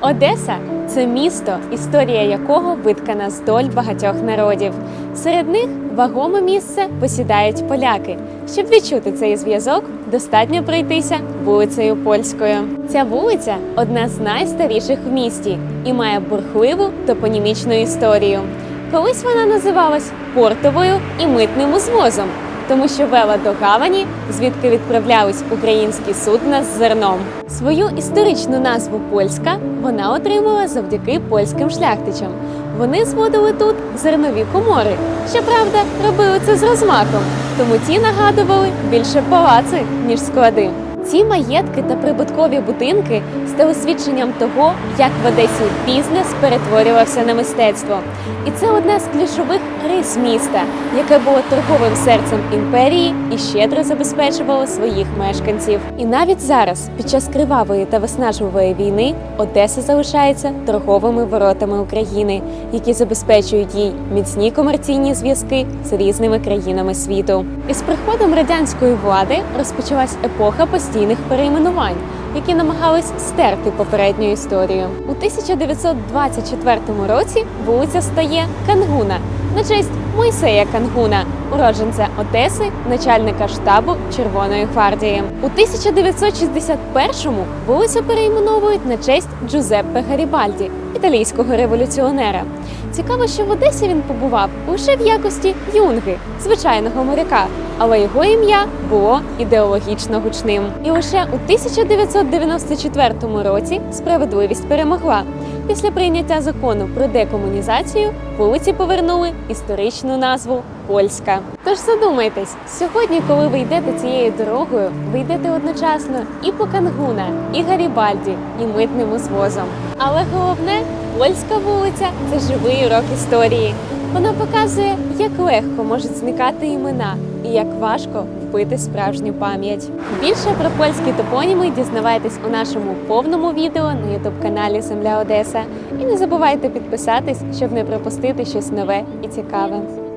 Одеса це місто, історія якого виткана з доль багатьох народів. Серед них вагоме місце посідають поляки. Щоб відчути цей зв'язок, достатньо пройтися вулицею Польською. Ця вулиця одна з найстаріших в місті і має бурхливу топонімічну історію. Колись вона називалась портовою і митним узвозом, тому що вела до гавані, звідки відправлялись українські судна з зерном. Свою історичну назву польська вона отримала завдяки польським шляхтичам. Вони зводили тут зернові комори. Щоправда, робили це з розмахом, тому ті нагадували більше палаци, ніж склади. Ці маєтки та прибуткові будинки стали свідченням того, як в Одесі бізнес перетворювався на мистецтво. І це одна з ключових рис міста, яке було торговим серцем імперії і щедро забезпечувало своїх мешканців. І навіть зараз, під час кривавої та виснажливої війни, Одеса залишається торговими воротами України, які забезпечують їй міцні комерційні зв'язки з різними країнами світу. Із приходом радянської влади розпочалась епоха постійних перейменувань, які намагались стерти попередню історію. У 1924 році вулиця стає Кангуна на честь Мойсея Кангуна, уродженця Одеси, начальника штабу Червоної гвардії. У 1961-му вулицю перейменовують на честь Джузеппе Гарібальді, італійського революціонера. Цікаво, що в Одесі він побував лише в якості юнги, звичайного моряка, але його ім'я було ідеологічно гучним. І лише у 1994 році справедливість перемогла. Після прийняття закону про декомунізацію вулиці повернули історичну назву Польська. Тож задумайтесь, сьогодні, коли ви йдете цією дорогою, ви йдете одночасно і по Кангуна, і Гарібальді, і митним узвозом. Але головне, польська вулиця це живий урок історії. Вона показує, як легко можуть зникати імена і як важко вбити справжню пам'ять. Більше про польські топоніми дізнавайтесь у нашому повному відео на ютуб каналі Земля Одеса. І не забувайте підписатись, щоб не пропустити щось нове і цікаве.